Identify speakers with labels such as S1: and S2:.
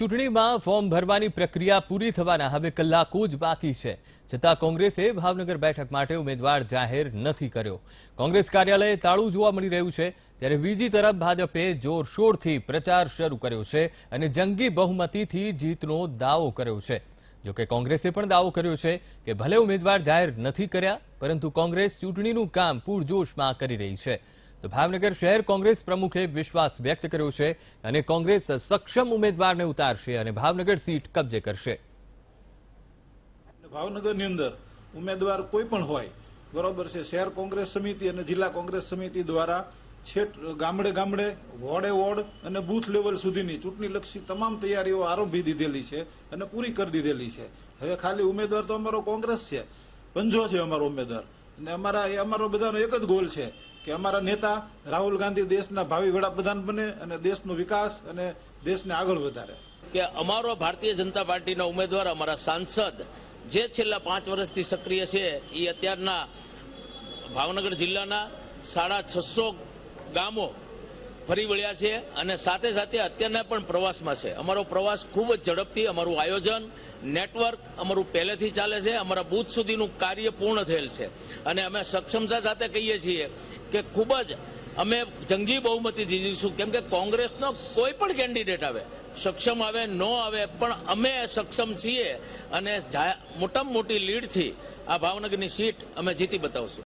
S1: ચૂંટણીમાં ફોર્મ ભરવાની પ્રક્રિયા પૂરી થવાના હવે કલાકો જ બાકી છે. છતાં કોંગ્રેસે ભાવનગર બેઠક માટે ઉમેદવાર જાહેર નથી કર્યો. કોંગ્રેસ કાર્યાલયે તાળું જોવા મળી રહ્યું છે, ત્યારે બીજી તરફ ભાજપે જોરશોરથી પ્રચાર શરૂ કર્યો છે અને જંગી બહુમતીથી જીતનો દાવો કર્યો છે. જોકે કોંગ્રેસે પણ દાવો કર્યો છે કે ભલે ઉમેદવાર જાહેર નથી કર્યા, પરંતુ કોંગ્રેસ ચૂંટણીનું કામ પૂરજોશમાં કરી રહી છે. તો ભાવનગર શહેર કોંગ્રેસ પ્રમુખે વિશ્વાસ વ્યક્ત કર્યો છે અને કોંગ્રેસ સક્ષમ ઉમેદવારને ઉતારશે અને ભાવનગર સીટ કબજે કરશે.
S2: ભાવનગરની અંદર ઉમેદવાર કોઈ પણ હોય, બરોબર છે, શહેર કોંગ્રેસ સમિતિ અને જિલ્લા કોંગ્રેસ સમિતિ દ્વારા છેટ ગામડે ગામડે, વોર્ડે વોર્ડ અને બૂથ લેવલ સુધીની ચૂંટણીલક્ષી તમામ તૈયારીઓ આરંભી દીધેલી છે અને પૂરી કરી દીધેલી છે. હવે ખાલી ઉમેદવાર તો અમારો કોંગ્રેસ છે, પંજો છે અમારો ઉમેદવાર. અને અમારા એ અમારો બધાનો એક જ ગોલ છે કે અમારા નેતા રાહુલ ગાંધી દેશના ભાવિ વડાપ્રધાન બને અને દેશનો વિકાસ અને દેશને આગળ વધારે.
S3: કે અમારો ભારતીય જનતા પાર્ટીના ઉમેદવાર, અમારા સાંસદ જે છેલ્લા પાંચ વર્ષથી સક્રિય છે એ અત્યારના ભાવનગર જિલ્લાના સાડા છસો ગામો ફરી વળ્યા છે અને સાથે સાથે અત્યારના પણ પ્રવાસમાં છે. અમારો પ્રવાસ ખૂબ જ ઝડપથી, અમારું આયોજન, નેટવર્ક અમારું પહેલેથી ચાલે છે. અમારા બૂથ સુધીનું કાર્ય પૂર્ણ થયેલ છે. અને અમે સક્ષમતા સાથે કહીએ છીએ કે ખૂબ જ અમે જંગી બહુમતી જીતીશું. કેમ કે કોંગ્રેસનો કોઈ પણ કેન્ડિડેટ આવે, સક્ષમ આવે, ન આવે, પણ અમે સક્ષમ છીએ અને મોટામાં મોટી લીડથી આ ભાવનગરની સીટ અમે જીતી બતાવશું.